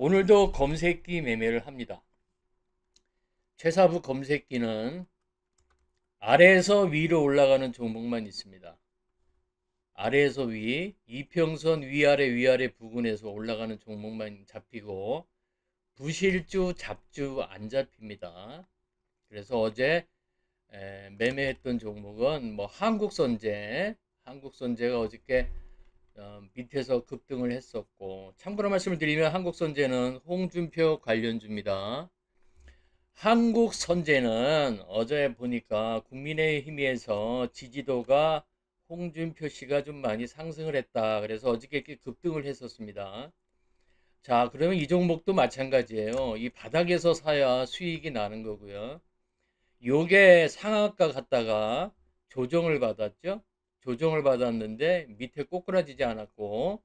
오늘도 검색기 매매를 합니다. 최사부 검색기는 아래에서 위로 올라가는 종목만 있습니다. 아래에서 위, 이평선 위아래 위아래 부근에서 올라가는 종목만 잡히고 부실주 잡주 안 잡힙니다. 그래서 어제 에, 매매했던 종목은 뭐 한국선제, 한국선제가 어저께 어, 밑에서 급등을 했었고 참고로 말씀을 드리면 한국선제는 홍준표 관련주입니다. 한국선제는 어제 보니까 국민의힘에서 지지도가 홍준표 씨가 좀 많이 상승을 했다. 그래서 어저께 급등을 했었습니다. 자, 그러면 이 종목도 마찬가지예요. 이 바닥에서 사야 수익이 나는 거고요. 요게 상한가 갔다가 조정을 받았죠. 조정을 받았는데 밑에 꼬꾸라지지 않았고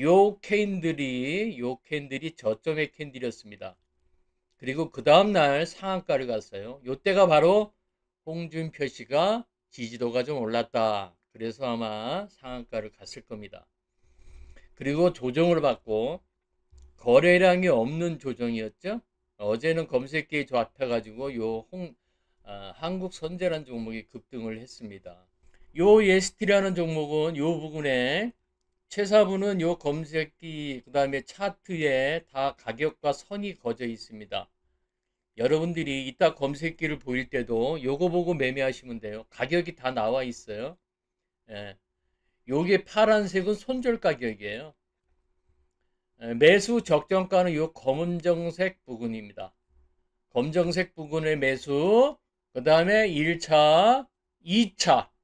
요 캔들이 요 캔들이 저점의 캔들이었습니다. 그리고 그 다음 날 상한가를 갔어요. 요때가 바로 홍준표 씨가 지지도가 좀 올랐다. 그래서 아마 상한가를 갔을 겁니다. 그리고 조정을 받고 거래량이 없는 조정이었죠. 어제는 검색기에 잡혀가지고 요 홍, 아, 한국 선제란 종목이 급등을 했습니다. 요 예스티라는 종목은 요 부분에 최사부는 요 검색기 그 다음에 차트에 다 가격과 선이 거져 있습니다. 여러분들이 이따 검색기를 보일 때도 요거 보고 매매하시면 돼요. 가격이 다 나와 있어요. 예. 요게 파란색은 손절 가격이에요. 예, 매수 적정가는 요 검정색 부분입니다. 검정색 부분의 매수, 그 다음에 1차, 2차.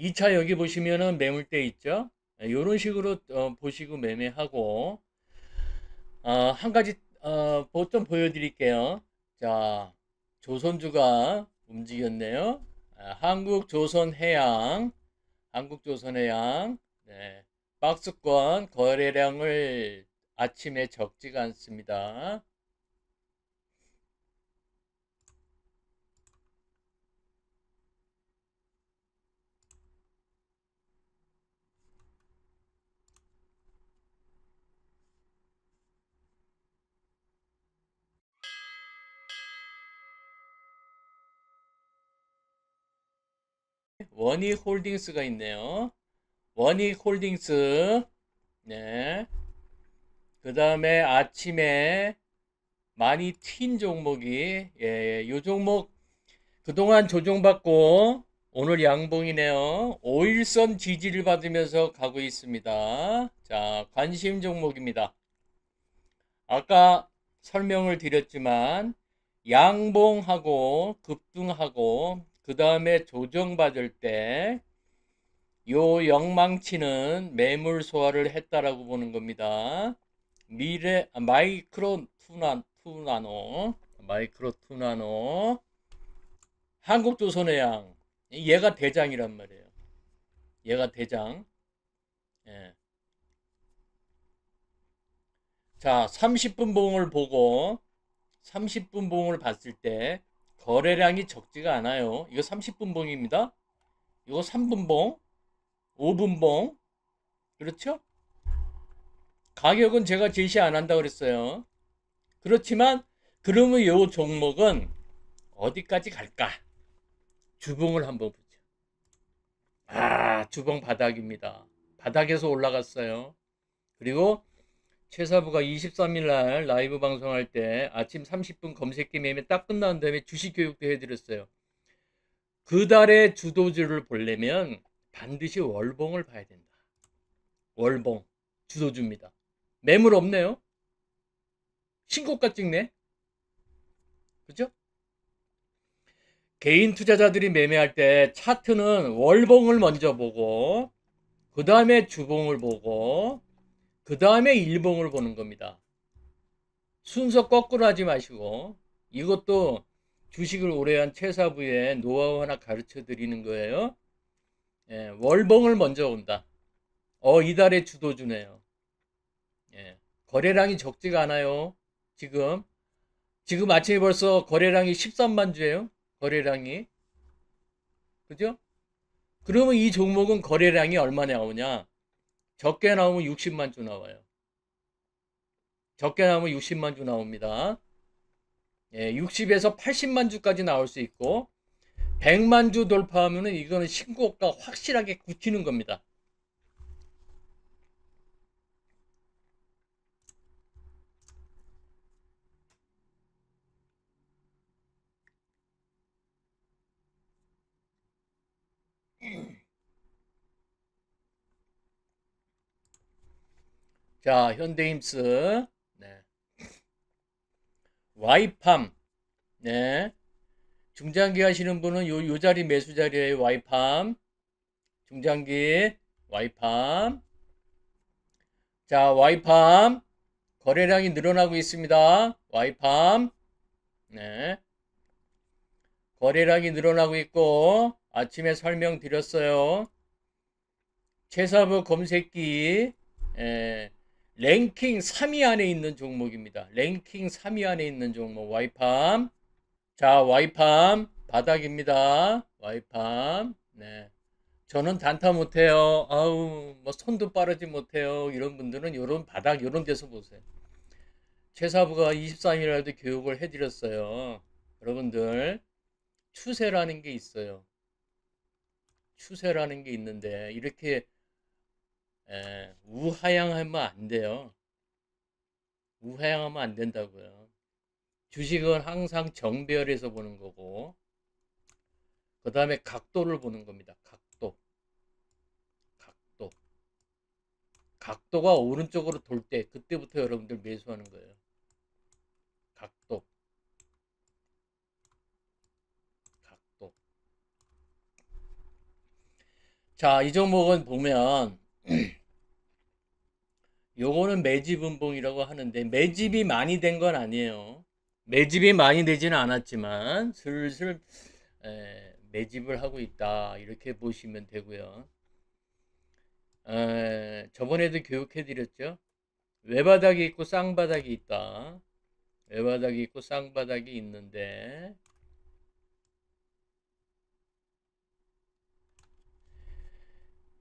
2차 여기 보시면은 매물대 있죠? 이런 식으로 어, 보시고 매매하고, 어, 한 가지 어, 보- 좀 보여드릴게요. 자, 조선주가 움직였네요. 아, 한국 조선 해양, 한국 조선 해양, 네, 박스권 거래량을 아침에 적지가 않습니다. 원익 홀딩스가 있네요. 원익 홀딩스, 네. 그 다음에 아침에 많이 튄 종목이, 예, 요 종목 그동안 조정받고 오늘 양봉이네요. 5일선 지지를 받으면서 가고 있습니다. 자, 관심 종목입니다. 아까 설명을 드렸지만 양봉하고 급등하고 그 다음에 조정받을 때 요 영망치는 매물 소화를 했다라고 보는 겁니다. 미래 아, 마이크로 투나 투나노 마이크로 투나노 한국조선해양 얘가 대장이란 말이에요. 얘가 대장. 예. 자, 30분 봉을 보고 30분 봉을 봤을 때 거래량이 적지가 않아요. 이거 30분 봉입니다. 이거 3분 봉, 5분 봉. 그렇죠? 가격은 제가 제시 안 한다 그랬어요. 그렇지만 그러면 요 종목은 어디까지 갈까? 주봉을 한번 보죠. 아, 주봉 바닥입니다. 바닥에서 올라갔어요. 그리고 최사부가 23일 날 라이브 방송할 때 아침 30분 검색기 매매 딱 끝난 다음에 주식 교육도 해드렸어요. 그 달의 주도주를 보려면 반드시 월봉을 봐야 된다. 월봉 주도주입니다. 매물 없네요. 신고가 찍네. 그죠? 개인 투자자들이 매매할 때 차트는 월봉을 먼저 보고 그 다음에 주봉을 보고 그 다음에 일봉을 보는 겁니다. 순서 거꾸로 하지 마시고 이것도 주식을 오래 한 최사부의 노하우 하나 가르쳐 드리는 거예요. 예, 월봉을 먼저 온다. 어, 이달의 주도주네요. 예, 거래량이 적지가 않아요. 지금. 지금 아침에 벌써 거래량이 13만 주예요. 거래량이. 그죠? 그러면 이 종목은 거래량이 얼마 나오냐? 적게 나오면 60만 주 나와요. 적게 나오면 60만 주 나옵니다. 예, 60에서 80만 주까지 나올 수 있고 100만 주 돌파하면은 이거는 신고가 확실하게 굳히는 겁니다. 자, 현대힘스. 네. 와이팜. 네. 중장기 하시는 분은 요, 요 자리 매수 자리에요. 와이팜. 중장기. 와이팜. 자, 와이팜. 거래량이 늘어나고 있습니다. 와이팜. 네. 거래량이 늘어나고 있고, 아침에 설명드렸어요. 최사부 검색기, 예, 랭킹 3위 안에 있는 종목입니다. 랭킹 3위 안에 있는 종목 와이팜. 자, 와이팜 바닥입니다. 와이팜. 네. 저는 단타 못해요. 아우, 뭐 손도 빠르지 못해요. 이런 분들은 이런 바닥 이런 데서 보세요. 최사부가 23일날도 교육을 해드렸어요. 여러분들 추세라는 게 있어요. 추세라는 게 있는데 이렇게 에, 우하향하면 안 돼요. 우하향하면 안 된다고요. 주식은 항상 정배열에서 보는 거고, 그 다음에 각도를 보는 겁니다. 각도. 각도. 각도가 오른쪽으로 돌 때, 그때부터 여러분들 매수하는 거예요. 각도. 각도. 자, 이 종목은 보면, 요거는 매집 분봉이라고 하는데 매집이 많이 된 건 아니에요. 매집이 많이 되지는 않았지만 슬슬 에, 매집을 하고 있다 이렇게 보시면 되고요. 에, 저번에도 교육해 드렸죠. 외바닥이 있고 쌍바닥이 있다. 외바닥이 있고 쌍바닥이 있는데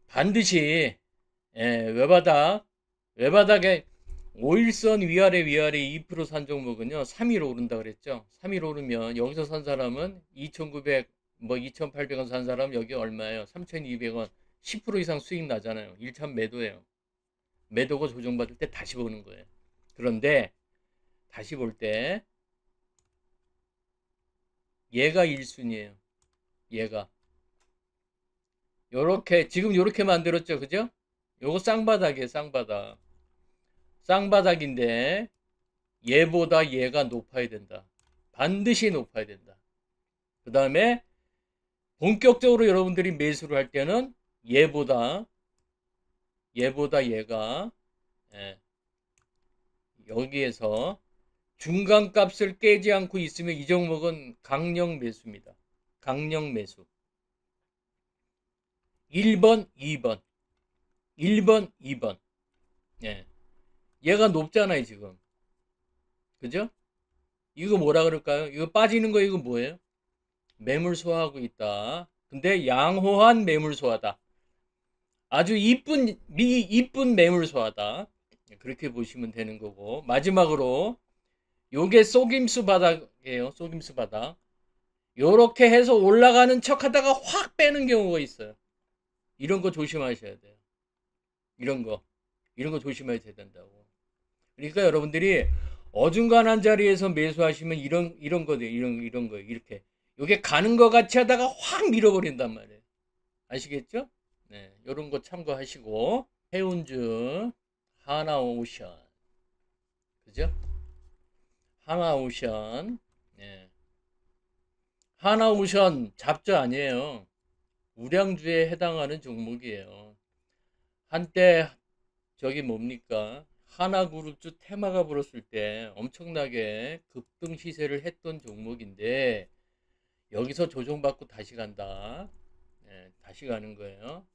반드시 에, 외바닥 외바닥에 5일선 위아래 위아래 2%산 종목은요 3일 오른다 그랬죠? 3일 오르면 여기서 산 사람은 2,900 뭐 2,800원 산 사람 여기 얼마예요? 3,200원 10% 이상 수익 나잖아요. 1차 매도예요. 매도가 조정받을 때 다시 보는 거예요. 그런데 다시 볼 때 얘가 1순위예요. 얘가. 요렇게 지금 요렇게 만들었죠. 그죠? 요거 쌍바닥이에요 쌍바닥 쌍바닥인데 얘보다 얘가 높아야 된다. 반드시 높아야 된다. 그 다음에 본격적으로 여러분들이 매수를 할 때는 얘보다 얘보다 얘가 예, 여기에서 중간 값을 깨지 않고 있으면 이 종목은 강력 매수입니다. 강력 매수. 1번, 2번. 1번, 2번. 예. 얘가 높잖아요, 지금. 그죠? 이거 뭐라 그럴까요? 이거 빠지는 거 이거 뭐예요? 매물 소화하고 있다. 근데 양호한 매물 소화다. 아주 이쁜 미 이쁜 매물 소화다. 그렇게 보시면 되는 거고 마지막으로 요게 속임수 바닥이에요. 속임수 바닥. 요렇게 해서 올라가는 척 하다가 확 빼는 경우가 있어요. 이런 거 조심하셔야 돼요. 이런 거. 이런 거 조심해야 된다고. 그러니까 여러분들이 어중간한 자리에서 매수하시면 이런 이런 거들 이런 이런 거 이렇게 이게 가는 것 같이 하다가 확 밀어버린단 말이에요. 아시겠죠? 네, 이런 거 참고하시고 해운주 하나오션 그죠? 하나오션 네. 하나오션 잡조 아니에요. 우량주에 해당하는 종목이에요. 한때 저기 뭡니까? 하나그룹주 테마가 불었을 때 엄청나게 급등 시세를 했던 종목인데 여기서 조정받고 다시 간다. 네, 다시 가는 거예요.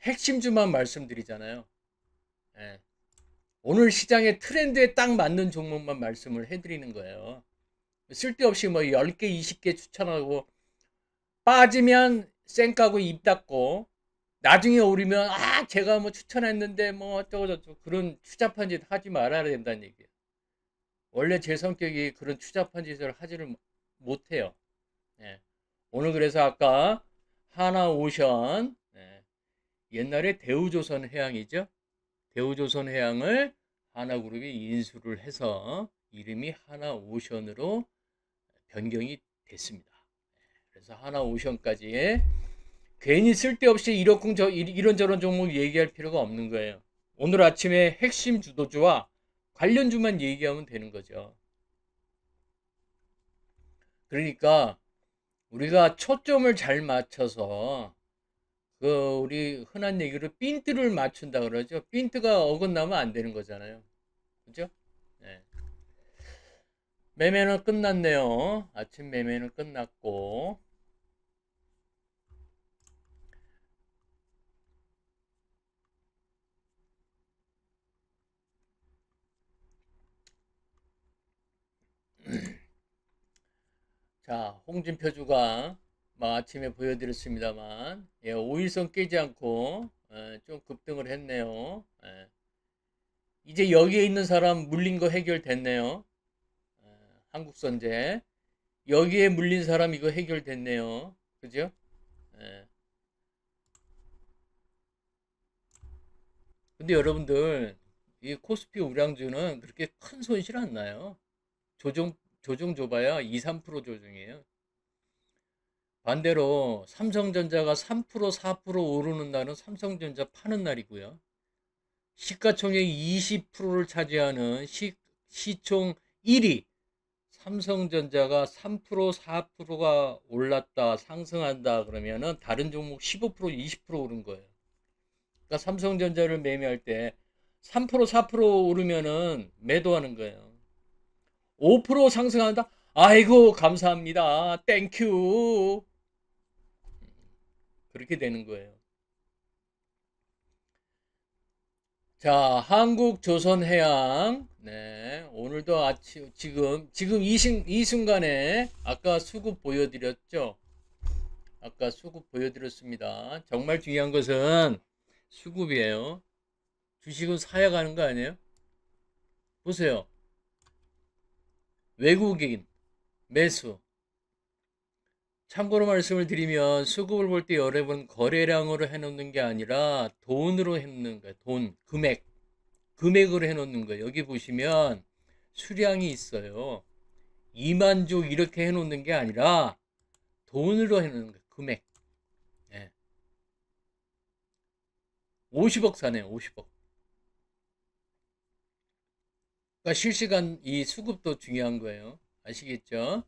핵심주만 말씀드리잖아요. 네. 오늘 시장의 트렌드에 딱 맞는 종목만 말씀을 해드리는 거예요. 쓸데없이 뭐 10개, 20개 추천하고 빠지면 쌩 까고 입 닫고 나중에 오르면 아 제가 뭐 추천했는데 뭐 어쩌고 저쩌고 그런 추잡한 짓 하지 말아야 된다는 얘기예요. 원래 제 성격이 그런 추잡한 짓을 하지를 못해요. 예. 오늘 그래서 아까 하나 오션 예. 옛날에 대우조선 해양이죠. 대우조선 해양을 하나그룹이 인수를 해서 이름이 하나오션으로 변경이 됐습니다. 그래서 하나오션까지 괜히 쓸데없이 이러쿵 저 이런저런 종목 얘기할 필요가 없는 거예요. 오늘 아침에 핵심 주도주와 관련주만 얘기하면 되는 거죠. 그러니까 우리가 초점을 잘 맞춰서 그 우리 흔한 얘기로 핀트를 맞춘다 그러죠. 핀트가 어긋나면 안 되는 거잖아요. 그죠? 네. 매매는 끝났네요. 아침 매매는 끝났고 자, 홍준표 주가 막 아침에 보여드렸습니다만, 예, 5일선 깨지 않고 예, 좀 급등을 했네요. 예. 이제 여기에 있는 사람 물린 거 해결됐네요. 예, 한국선제. 여기에 물린 사람 이거 해결됐네요. 그죠? 예. 근데 여러분들, 이 코스피 우량주는 그렇게 큰 손실 안 나요. 조정 조정 줘봐야 2, 3% 조정이에요. 반대로 삼성전자가 3%, 4% 오르는 날은 삼성전자 파는 날이고요. 시가총액 20%를 차지하는 시, 시총 1위 삼성전자가 3%, 4%가 올랐다, 상승한다 그러면은 다른 종목 15%, 20% 오른 거예요. 그러니까 삼성전자를 매매할 때 3%, 4% 오르면은 매도하는 거예요. 5% 상승한다? 아이고, 감사합니다. 땡큐. 그렇게 되는 거예요. 자, 한국 조선 해양. 네, 오늘도 아침, 지금, 지금 이, 신, 이 순간에 아까 수급 보여드렸죠? 아까 수급 보여드렸습니다. 정말 중요한 것은 수급이에요. 주식은 사야 가는 거 아니에요? 보세요. 외국인 매수 참고로 말씀을 드리면 수급을 볼 때 여러분 거래량으로 해놓는 게 아니라 돈으로 해놓는 거예요. 돈, 금액, 금액으로 해놓는 거예요. 여기 보시면 수량이 있어요. 2만 주 이렇게 해놓는 게 아니라 돈으로 해놓는 거예요. 금액. 예. 50억 사네요. 50억. 그러니까 실시간 이 수급도 중요한 거예요. 아시겠죠?